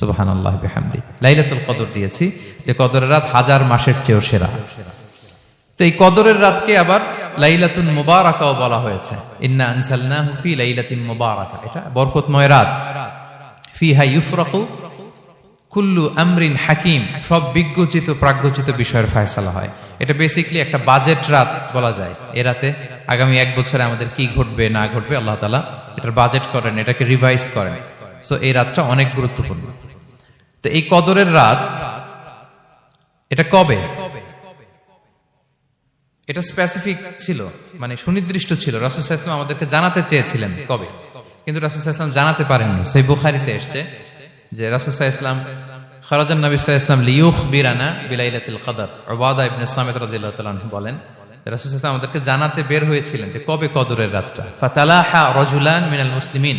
সুবাহান আল্লাহ বেহামদি। লাইলাতুল কদর দিয়েছি যে কদরের রাত হাজার মাসের চেয়েও সেরা। তো এই কদরের রাতকে আবার লাইলাতুল মুবারাকাও বলা হয়েছে। ইন্না আনসালনাহু ফি লাইলাতিন মুবারাকা। এটা বরকতময় রাত। ফিহা ইউফরাকু কুল্লু আমরিন হাকিম। সব বিজ্ঞচিত, প্রাজ্ঞচিত বিষয়ের ফয়সালা হয়। এটা বেসিকলি একটা বাজেট রাত বলা যায়। এ রাতে আগামী এক বছরে আমাদের কি ঘটবে, না ঘটবে, আল্লাহ তালা এটার বাজেট করেন, এটাকে রিভাইজ করেন। সো এই রাতটা অনেক গুরুত্বপূর্ণ। তো এই কদরের রাত, এটা কবে? এটা স্পেসিফিক ছিল মানে সুনির্দিষ্ট ছিল। রাসুল আমাদেরকে জানাতে চেয়েছিলেন কবে? কিন্তু রাসুল ইসলাম জানাতে পারেননি। সেই বুখারিতে এসছে যে রাসুল ইসলাম ইসলাম লিউখ বিরানা বিলাইলাতুল কদর ওবাদা ইবনে বলেন রাসুল ইসলাম আমাদেরকে জানাতে বের হয়েছিলেন যে কবে কদরের রাতটা। ফাতালাহা রজুলান মিনাল মুসলিমিন।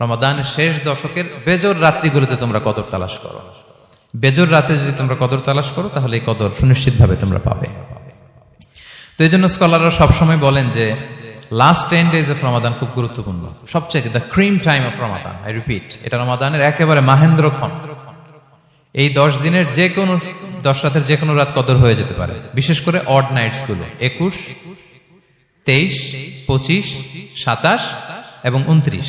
রমাদানের শেষ দশকের বেজর রাত্রিগুলোতে তোমরা কদর তালাশ করো। বেজর রাতে যদি তোমরা কদর তালাশ করো, তাহলে এই কদর সুনিশ্চিত ভাবে তোমরা পাবে। তো এই জন্য স্কলাররা সবসময় বলেন যে last ten days of Ramadan খুব গুরুত্বপূর্ণ। সবচাইতে the cream time of Ramadan I repeat এটা রমাদানের একেবারে মাহেন্দ্রক্ষণ এই দশ দিনের যে কোনো, দশ রাতের যে কোনো রাত কদর হয়ে যেতে পারে। বিশেষ করে অড নাইটসগুলো, একুশ, তেইশ, পঁচিশ, সাতাশ এবং উনত্রিশ।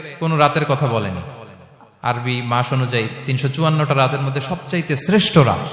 কোন রাতের কথা বলেনি। আরবি মাস অনুযায়ী তিনশো চুয়ান্নটা রাতের মধ্যে সবচাইতে শ্রেষ্ঠ রাত।